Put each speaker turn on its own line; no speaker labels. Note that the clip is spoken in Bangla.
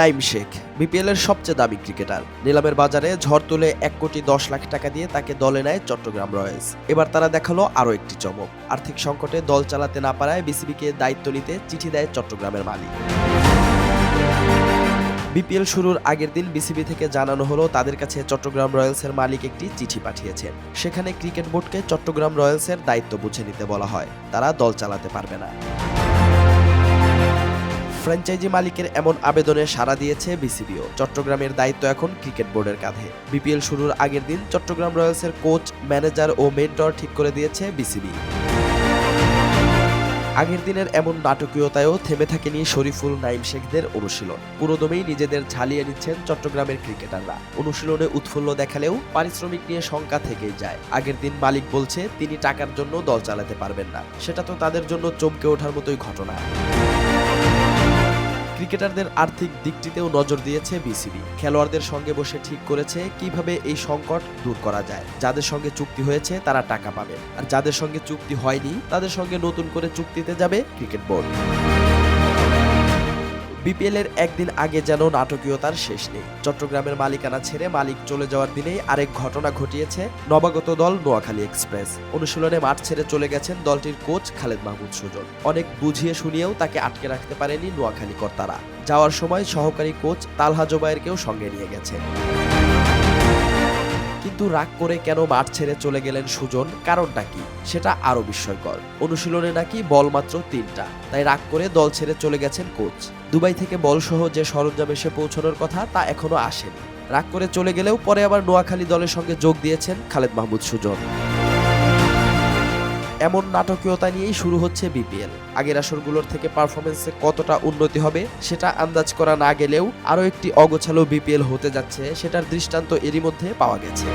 নাইম শেখ বিপিএল এর সবচেয়ে দামি ক্রিকেটার। নিলামের বাজারে ঝড় তুলে এক কোটি দশ লাখ টাকা দিয়ে তাকে দলে নেয় চট্টগ্রাম রয়্যালস। এবার তারা দেখাল আরও একটি চমক। আর্থিক সংকটে দল চালাতে না পারায় বিসিবিকে দায়িত্ব নিতে চিঠি দেয় চট্টগ্রামের মালিক। বিপিএল শুরুর আগের দিন বিসিবি থেকে জানানো হলো, তাদের কাছে চট্টগ্রাম রয়্যালসের মালিক একটি চিঠি পাঠিয়েছেন। সেখানে ক্রিকেট বোর্ডকে চট্টগ্রাম রয়্যালসের দায়িত্ব বুঝে নিতে বলা হয়। তারা দল চালাতে পারবে না। ফ্র্যাঞ্চাইজি মালিকের এমন আবেদনে সাড়া দিয়েছে বিসিবিও। চট্টগ্রামের দায়িত্ব এখন ক্রিকেট বোর্ডের কাঁধে। বিপিএল শুরুর আগের দিন চট্টগ্রাম রয়্যালসের কোচ, ম্যানেজার ও মেন্টর ঠিক করে দিয়েছে বিসিবি। আগের দিনের এমন নাটকীয়তায়ও থেমে থাকেনি শরীফুল নাইম শেখদের অনুশীলন। পুরোদমেই নিজেদের ঝালিয়ে নিচ্ছেন চট্টগ্রামের ক্রিকেটাররা। অনুশীলনে উৎফুল্ল দেখালেও পারিশ্রমিক নিয়ে শঙ্কা থেকেই যায়। আগের দিন মালিক বলছে, তিনি টাকার জন্য দল চালাতে পারবেন না। সেটা তো তাদের জন্য চমকে ওঠার মতোই ঘটনা। ক্রিকেটারদের আর্থিক দিকটিতেও নজর দিয়েছে বিসিবি। খেলোয়াড়দের সঙ্গে বসে ঠিক করেছে কীভাবে এই সংকট দূর করা যায়। যাদের সঙ্গে চুক্তি হয়েছে, তারা টাকা পাবে। আর যাদের সঙ্গে চুক্তি হয়নি, তাদের সঙ্গে নতুন করে চুক্তিতে যাবে ক্রিকেট বোর্ড। বিপিএল এর একদিন আগে যেন নাটকীয়তার শেষ নেই। চট্টগ্রামের মালিকানা ছেড়ে মালিক চলে যাওয়ার দিনেই আরেক ঘটনা ঘটিয়েছে নবাগত দল নোয়াখালী এক্সপ্রেস। অনুশীলনে মাঠ ছেড়ে চলে গেছেন দলটির কোচ খালেদ মাহমুদ সুজন। অনেক বুঝিয়ে শুনিয়েও তাকে আটকে রাখতে পারেনি নোয়াখালী কর্তারা। যাওয়ার সময় সহকারী কোচ তালহা জোবায়েরকেও সঙ্গে নিয়ে গেছেন। কিন্তু রাগ করে কেন মাঠ ছেড়ে চলে গেলেন সুজন? কারণটা কি? সেটা আরও বিস্ময়কর। অনুশীলনে নাকি বল মাত্র তিনটা। তাই রাগ করে দল ছেড়ে চলে গেছেন কোচ। দুবাই থেকে বলসহ যে সরঞ্জাম এসে পৌঁছানোর কথা তা এখনও আসেনি। রাগ করে চলে গেলেও পরে আবার নোয়াখালী দলের সঙ্গে যোগ দিয়েছেন খালেদ মাহমুদ সুজন। এমন নাটকীয়তা নিয়েই শুরু হচ্ছে বিপিএল। আগের আসরগুলোর থেকে পারফরমেন্সে কতটা উন্নতি হবে সেটা আন্দাজ করা না গেলেও আরও একটি অগোছালো বিপিএল হতে যাচ্ছে, সেটার দৃষ্টান্ত এরই মধ্যে পাওয়া গেছে।